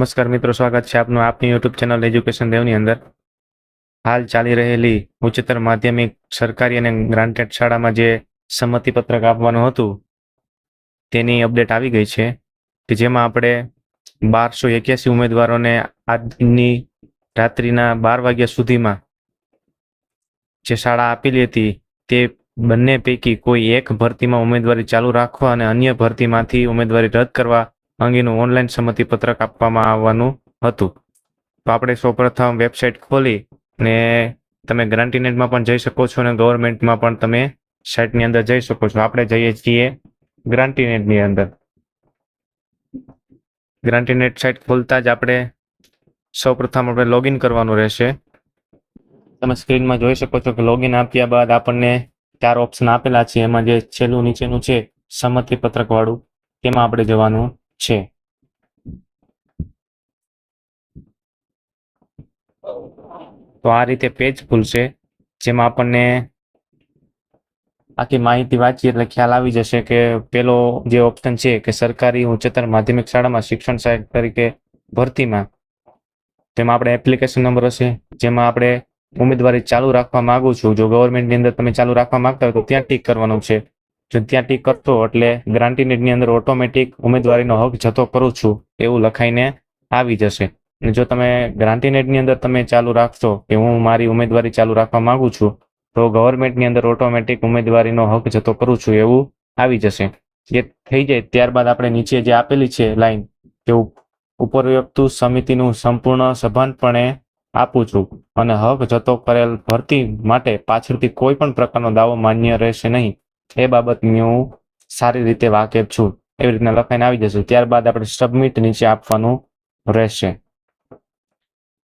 નમસ્કાર મિત્રો, સ્વાગત છે આપનું આપની યુટ્યુબ ચેનલ એજ્યુકેશન દેવની અંદર. હાલ ચાલી રહેલી ઉચ્ચતર માધ્યમિક સરકારી અને ગ્રાન્ટેડ શાળામાં જે સંમતિ પત્રક આપવાનું હતું, તેની અપડેટ આવી ગઈ છે કે જેમાં આપણે બારસો એક્યાસી ઉમેદવારોને આજની રાત્રિના બાર વાગ્યા સુધીમાં જે શાળા આપેલી હતી, તે બંને પૈકી કોઈ એક ભરતીમાં ઉમેદવારી ચાલુ રાખવા અને અન્ય ભરતીમાંથી ઉમેદવારી રદ કરવા અંગેનું ઓનલાઈન સંમતિ પત્રક આપવામાં આવવાનું હતું. તો આપણે સૌપ્રથમ વેબસાઇટ ખોલી ને તમે ગ્રાન્ટીનેટમાં પણ જઈ શકો છો અને ગવર્મેન્ટમાં પણ તમે સાઇટની અંદર જઈ શકો છો. આપણે જઈએ છીએ ગ્રાન્ટીનેટની અંદર. ગ્રાન્ટીનેટ સાઇટ ખોલતા જ આપણે સૌપ્રથમ આપણે લોગિન કરવાનું રહેશે. તમે સ્ક્રીનમાં જોઈ શકો છો કે લોગિન આપ્યા બાદ આપણને ચાર ઓપ્શન આપેલા છે. એમાં જે છેલ્લું નીચેનું છે સંમતિ પત્રક વાળું તેમાં આપણે જવાનું છે. તો આ રીતે પેજ ખુલશે, જેમાં આપણને આખી માહિતી વાંચીએ એટલે ખ્યાલ આવી જશે કે પેલો જે ઓપ્શન છે કે સરકારી ઉચ્ચતર માધ્યમિક શાળામાં શિક્ષણ સહાયક તરીકે ભરતીમાં, તેમાં આપણે એપ્લિકેશન નંબર હશે, જેમાં આપણે ઉમેદવારી ચાલુ રાખવા માંગુ છું. જો ગવર્મેન્ટની અંદર તમે ચાલુ રાખવા માંગતા હોય તો ત્યાં ટીક કરવાનું છે. જો ત્યાં ટીક કરતો એટલે ગ્રાન્ટીનેટની અંદર ઓટોમેટિક ઉમેદવારીનો હક જતો કરું છું એવું લખાઈને આવી જશે. અને જો તમે ગ્રાન્ટીનેટની અંદર તમે ચાલુ રાખશો કે હું મારી ઉમેદવારી ચાલુ રાખવા માંગુ છું, તો ગવર્મેન્ટની અંદર ઓટોમેટિક ઉમેદવારીનો હક જતો કરું છું એવું આવી જશે. જે થઈ જાય ત્યારબાદ આપણે નીચે જે આપેલી છે લાઈન કે ઉપ- ઉપરોક્ત સમિતિનું સંપૂર્ણ સભાનપણે આપું છું. અને હક જતો કરેલ ભરતી માટે પાછળથી કોઈ પણ પ્રકારનો દાવો માન્ય રહેશે નહીં. એ બાબતની હું સારી રીતે વાકેફ છું, એવી રીતના લખાઈને આવી જશું ત્યારબાદ આપણે સબમિટ નીચે આપવાનું રહેશે.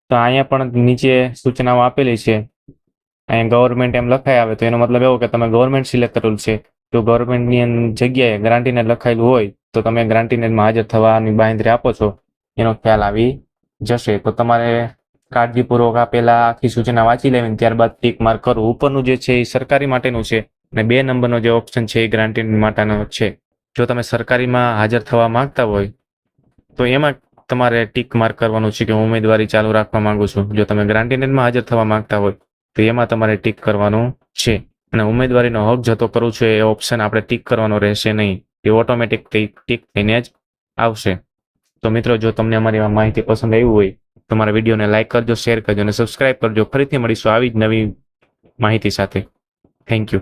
તો અહીંયા પણ નીચે સૂચનાઓ આપેલી છે. અહીંયા ગવર્મેન્ટ એમ લખાઈ આવે તો એનો મતલબ એવો કે તમે ગવર્મેન્ટ સિલેક્ટ કરેલું છે. જો ગવર્મેન્ટની જગ્યાએ ગ્રાન્ટીને લખાયેલું હોય, તો તમે ગ્રાન્ટીનેટમાં હાજર થવાની બાંધરી આપો છો. એનો ખ્યાલ આવી જશે. તો તમારે કાળજીપૂર્વક આ પહેલા આખી સૂચના વાંચી લેવી ત્યારબાદ ટીક માર્ક કરવું. ઉપરનું જે છે એ સરકારી માટેનું છે. અને બે નંબરનો જે ઓપ્શન છે એ ગ્રાન્ટીનેટ માટેનો છે. જો તમે સરકારીમાં હાજર થવા માંગતા હોય, તો એમાં તમારે ટીક માર્ક કરવાનું છે કે હું ઉમેદવારી ચાલુ રાખવા માંગુ છું. જો તમે ગ્રાન્ટીનેટમાં હાજર થવા માંગતા હોય, તો એમાં તમારે ટીક કરવાનું છે. અને ઉમેદવારીનો હક જતો કરું છું એ ઓપ્શન આપણે ટીક કરવાનો રહેશે નહીં. એ ઓટોમેટિક ટીક થઈને જ આવશે. તો મિત્રો, જો તમને અમારી માહિતી પસંદ આવી હોય, તો મારા વિડીયોને લાઇક કરજો, શેર કરજો અને સબસ્ક્રાઇબ કરજો. ફરીથી મળીશું આવી જ નવી માહિતી સાથે. Thank you